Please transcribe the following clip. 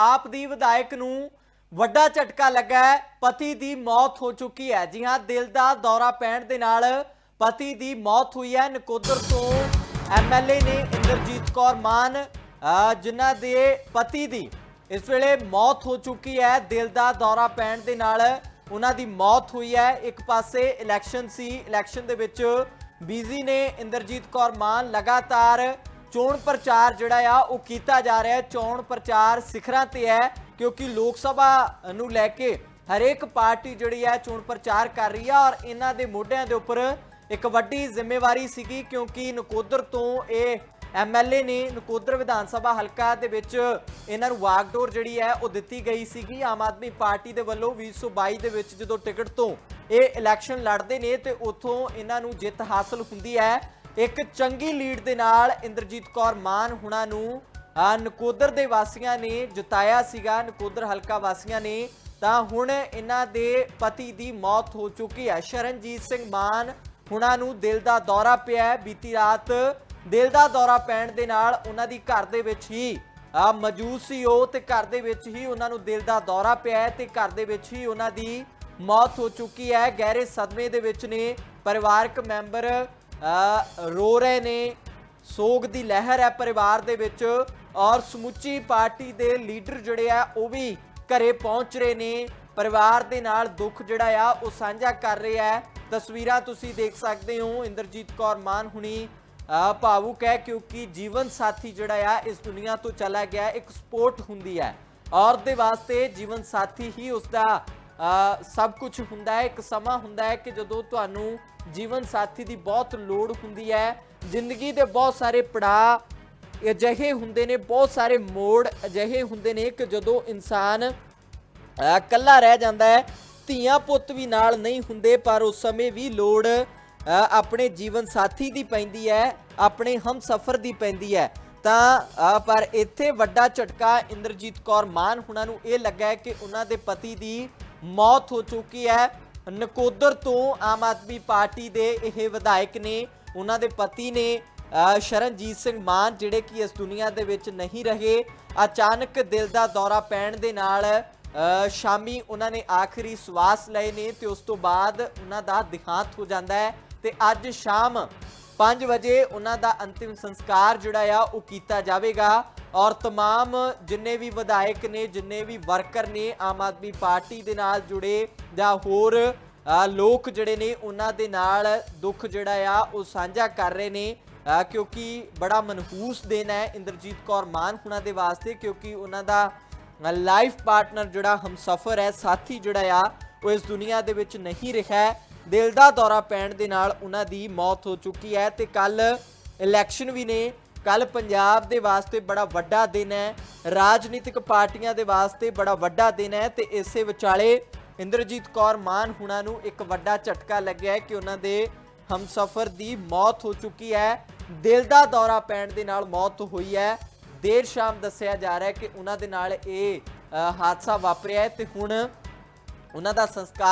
ਆਪ ਦੀ ਵਿਧਾਇਕ ਨੂੰ ਵੱਡਾ ਝਟਕਾ ਲੱਗਾ ਹੈ। ਪਤੀ ਦੀ ਮੌਤ ਹੋ ਚੁੱਕੀ ਹੈ। ਜੀ ਹਾਂ, ਦਿਲ ਦਾ ਦੌਰਾ ਪੈਣ ਦੇ ਨਾਲ ਪਤੀ ਦੀ ਮੌਤ ਹੋਈ ਹੈ। ਨਕੋਦਰ ਤੋਂ ਐਮਐਲਏ ਨੇ ਇੰਦਰਜੀਤ ਕੌਰ ਮਾਨ ਜਿਨ੍ਹਾਂ ਦੇ ਪਤੀ ਦੀ ਇਸ ਵੇਲੇ ਮੌਤ ਹੋ ਚੁੱਕੀ ਹੈ। ਦਿਲ ਦਾ ਦੌਰਾ ਪੈਣ ਦੇ ਨਾਲ ਉਹਨਾਂ ਦੀ ਮੌਤ ਹੋਈ ਹੈ। ਇੱਕ ਪਾਸੇ ਇਲੈਕਸ਼ਨ ਸੀ। ਇਲੈਕਸ਼ਨ ਦੇ ਵਿੱਚ ਬੀਜ਼ੀ ਨੇ ਇੰਦਰਜੀਤ ਕੌਰ ਮਾਨ ਲਗਾਤਾਰ ਚੋਣ ਪ੍ਰਚਾਰ ਜਿਹੜਾ ਆ, ਉਹ ਕੀਤਾ ਜਾ ਰਿਹਾ ਹੈ। ਚੋਣ ਪ੍ਰਚਾਰ ਸਿਖਰਾਂ ਤੇ ਹੈ, ਕਿਉਂਕਿ ਲੋਕ ਸਭਾ ਨੂੰ ਲੈ ਕੇ ਹਰੇਕ ਪਾਰਟੀ ਜਿਹੜੀ ਹੈ, ਚੋਣ ਪ੍ਰਚਾਰ ਕਰ ਰਹੀ ਹੈ ਔਰ ਇਹਨਾਂ ਦੇ ਮੋਢਿਆਂ ਦੇ ਉੱਪਰ ਇੱਕ ਵੱਡੀ ਜ਼ਿੰਮੇਵਾਰੀ ਸੀਗੀ, ਕਿਉਂਕਿ ਨਕੋਦਰ ਤੋਂ ਇਹ ਐਮਐਲਏ ਨੇ ਨਕੋਦਰ ਵਿਧਾਨ ਸਭਾ ਹਲਕਾ ਦੇ ਵਿੱਚ ਇਹਨਾਂ ਨੂੰ ਵਾਗਡੋਰ ਜਿਹੜੀ ਹੈ ਉਹ ਦਿੱਤੀ ਗਈ ਸੀਗੀ। ਆਮ ਆਦਮੀ ਪਾਰਟੀ ਦੇ ਵੱਲੋਂ 2022 ਦੇ ਵਿੱਚ ਜਦੋਂ ਟਿਕਟ ਤੋਂ ਇਹ ਇਲੈਕਸ਼ਨ ਲੜਦੇ ਨੇ ਤੇ ਉੱਥੋਂ ਇਹਨਾਂ ਨੂੰ ਜਿੱਤ ਹਾਸਲ ਹੁੰਦੀ ਹੈ। ਇੱਕ ਚੰਗੀ ਲੀਡ ਦੇ ਨਾਲ ਇੰਦਰਜੀਤ ਕੌਰ ਮਾਨ ਹੁਣਾਂ ਨੂੰ ਨਕੋਦਰ ਦੇ ਵਾਸੀਆਂ ਨੇ ਜਿਤਾਇਆ ਸੀਗਾ, ਨਕੋਦਰ ਹਲਕਾ ਵਾਸੀਆਂ ਨੇ। ਤਾਂ ਹੁਣ ਇਹਨਾਂ ਦੇ ਪਤੀ ਦੀ ਮੌਤ ਹੋ ਚੁੱਕੀ ਹੈ। ਸ਼ਰਨਜੀਤ ਸਿੰਘ ਮਾਨ ਹੁਣਾਂ ਨੂੰ ਦਿਲ ਦਾ ਦੌਰਾ ਪਿਆ ਬੀਤੀ ਰਾਤ ਦਿਲ ਦਾ ਦੌਰਾ ਪੈਣ ਦੇ ਨਾਲ ਉਹਨਾਂ ਦੀ ਘਰ ਦੇ ਵਿੱਚ ਹੀ, ਆ ਮੌਜੂਦ ਸੀ ਉਹ ਤੇ ਘਰ ਦੇ ਵਿੱਚ ਹੀ ਉਹਨਾਂ ਨੂੰ ਦਿਲ ਦਾ ਦੌਰਾ ਪਿਆ ਹੈ ਤੇ ਘਰ ਦੇ ਵਿੱਚ ਹੀ ਉਹਨਾਂ ਦੀ ਮੌਤ ਹੋ ਚੁੱਕੀ ਹੈ। ਗਹਿਰੇ ਸਦਮੇ ਦੇ ਵਿੱਚ ਨੇ ਪਰਿਵਾਰਕ ਮੈਂਬਰ ਰੋ ਰਹੇ ਨੇ। ਸੋਗ ਦੀ ਲਹਿਰ ਹੈ ਪਰਿਵਾਰ ਦੇ ਵਿੱਚ ਔਰ ਸਮੁੱਚੀ ਪਾਰਟੀ ਦੇ ਲੀਡਰ ਜਿਹੜੇ ਆ ਉਹ ਵੀ ਘਰੇ ਪਹੁੰਚ ਰਹੇ ਨੇ। ਪਰਿਵਾਰ ਦੇ ਨਾਲ ਦੁੱਖ ਜਿਹੜਾ ਆ ਉਹ ਸਾਂਝਾ ਕਰ ਰਿਹਾ ਹੈ। ਤਸਵੀਰਾਂ ਤੁਸੀਂ ਦੇਖ ਸਕਦੇ ਹੋ। ਇੰਦਰਜੀਤ ਕੌਰ ਮਾਨ ਹੁਣੀ ਭਾਵੁਕ ਹੈ ਕਿਉਂਕਿ ਜੀਵਨ ਸਾਥੀ ਜਿਹੜਾ ਆ, ਇਸ ਦੁਨੀਆ ਤੋਂ ਚਲਾ ਗਿਆ, ਇੱਕ ਸਪੋਰਟ ਹੁੰਦੀ ਹੈ। ਔਰਤ ਦੇ ਵਾਸਤੇ ਜੀਵਨ ਸਾਥੀ ਹੀ ਉਸ ਦਾ ਸਭ ਕੁਝ ਹੁੰਦਾ ਹੈ, ਇੱਕ ਸਮਾਂ ਹੁੰਦਾ ਹੈ ਕਿ ਜਦੋਂ ਤੁਹਾਨੂੰ ਜੀਵਨ ਸਾਥੀ ਦੀ ਬਹੁਤ ਲੋੜ ਹੁੰਦੀ ਹੈ, ਜ਼ਿੰਦਗੀ ਦੇ ਬਹੁਤ ਸਾਰੇ ਪੜਾਅ ਅਜਿਹੇ ਹੁੰਦੇ ਨੇ, ਬਹੁਤ ਸਾਰੇ ਮੋੜ ਅਜਿਹੇ ਹੁੰਦੇ ਨੇ ਕਿ ਜਦੋਂ ਇਨਸਾਨ ਇਕੱਲਾ ਰਹਿ ਜਾਂਦਾ ਹੈ, ਧੀਆਂ ਪੁੱਤ ਵੀ ਨਾਲ ਨਹੀਂ ਹੁੰਦੇ, ਪਰ ਉਸ ਸਮੇਂ ਵੀ ਲੋੜ ਆਪਣੇ ਜੀਵਨ ਸਾਥੀ ਦੀ ਪੈਂਦੀ ਹੈ ਆਪਣੇ ਹਮਸਫਰ ਦੀ ਪੈਂਦੀ ਹੈ ਤਾਂ ਪਰ ਇੱਥੇ ਵੱਡਾ ਝਟਕਾ ਇੰਦਰਜੀਤ ਕੌਰ ਮਾਨ ਹੁਣਾਂ ਨੂੰ ਇਹ ਲੱਗਾ ਕਿ ਉਹਨਾਂ ਦੇ ਪਤੀ ਦੀ ਮੌਤ ਹੋ ਚੁੱਕੀ ਹੈ ਨਕੋਦਰ ਤੋਂ ਆਮ ਆਦਮੀ ਪਾਰਟੀ ਦੇ ਇਹ ਵਿਧਾਇਕ ਨੇ, ਉਹਨਾਂ ਦੇ ਪਤੀ ਨੇ ਸ਼ਰਨਜੀਤ ਸਿੰਘ ਮਾਨ, ਜਿਹੜੇ ਕਿ ਇਸ ਦੁਨੀਆ ਦੇ ਵਿੱਚ ਨਹੀਂ ਰਹੇ, ਅਚਾਨਕ ਦਿਲ ਦਾ ਦੌਰਾ ਪੈਣ ਦੇ ਨਾਲ ਸ਼ਾਮੀ ਉਹਨਾਂ ਨੇ ਆਖਰੀ ਸਵਾਸ ਲਏ ਨੇ ਤੇ ਉਸ ਤੋਂ ਬਾਅਦ ਉਹਨਾਂ ਦਾ ਦਿਹਾਂਤ ਹੋ ਜਾਂਦਾ ਹੈ। ਤੇ ਅੱਜ ਸ਼ਾਮ 5 ਵਜੇ ਉਹਨਾਂ ਦਾ ਅੰਤਿਮ ਸੰਸਕਾਰ ਜਿਹੜਾ ਆ ਉਹ ਕੀਤਾ ਜਾਵੇਗਾ ਔਰ तमाम ਜਿੰਨੇ ਵੀ ਵਿਧਾਇਕ ਨੇ ਜਿੰਨੇ ਵੀ ਵਰਕਰ ਨੇ ਆਮ ਆਦਮੀ ਪਾਰਟੀ ਦੇ ਨਾਲ ਜੁੜੇ ਜਾਂ ਹੋਰ ਅ, ਲੋਕ ਜਿਹੜੇ ਨੇ ਉਹਨਾਂ ਦੇ ਨਾਲ ਦੁੱਖ ਜਿਹੜਾ ਆ ਉਹ ਸਾਂਝਾ ਕਰ ਰਹੇ ਨੇ ਅ, ਕਿਉਂਕਿ ਬੜਾ ਮਨਹੂਸ ਦਿਨ ਹੈ ਇੰਦਰਜੀਤ ਕੌਰ ਮਾਨ ਹੁਣਾਂ ਦੇ ਵਾਸਤੇ ਕਿਉਂਕਿ ਉਹਨਾਂ ਦਾ ਲਾਈਫ ਪਾਰਟਨਰ ਜਿਹੜਾ ਹਮਸਫਰ ਹੈ ਸਾਥੀ ਜਿਹੜਾ ਆ ਉਹ ਇਸ ਦੁਨੀਆ ਦੇ ਵਿੱਚ ਨਹੀਂ ਰਿਹਾ ਹੈ। ਦਿਲ ਦਾ ਦੌਰਾ ਪੈਣ ਦੇ ਨਾਲ ਉਹਨਾਂ ਦੀ ਮੌਤ ਹੋ ਚੁੱਕੀ ਹੈ ਤੇ ਕੱਲ ਇਲੈਕਸ਼ਨ ਵੀ ਨੇ। ਕੱਲ ਪੰਜਾਬ ਦੇ ਵਾਸਤੇ ਬੜਾ ਵੱਡਾ ਦਿਨ ਹੈ। ਰਾਜਨੀਤਿਕ ਪਾਰਟੀਆਂ ਦੇ ਵਾਸਤੇ ਬੜਾ ਵੱਡਾ ਦਿਨ ਹੈ ਤੇ ਇਸੇ ਵਿਚਾਲੇ ਇੰਦਰਜੀਤ ਕੌਰ ਮਾਨ ਹੁਣਾਂ ਨੂੰ ਇੱਕ ਵੱਡਾ ਝਟਕਾ ਲੱਗਿਆ ਹੈ ਕਿ ਉਹਨਾਂ ਦੇ ਹਮਸਫਰ ਦੀ ਮੌਤ ਹੋ ਚੁੱਕੀ ਹੈ। ਦਿਲ ਦਾ ਦੌਰਾ ਪੈਣ ਦੇ ਨਾਲ ਮੌਤ ਹੋਈ ਹੈ। ਦੇਰ ਸ਼ਾਮ ਦੱਸਿਆ ਜਾ ਰਿਹਾ ਹੈ ਕਿ ਉਹਨਾਂ ਦੇ ਨਾਲ ਇਹ ਹਾਦਸਾ ਵਾਪਰਿਆ ਹੈ ਤੇ ਹੁਣ ਉਹਨਾਂ ਦਾ ਸੰਸਕਾਰ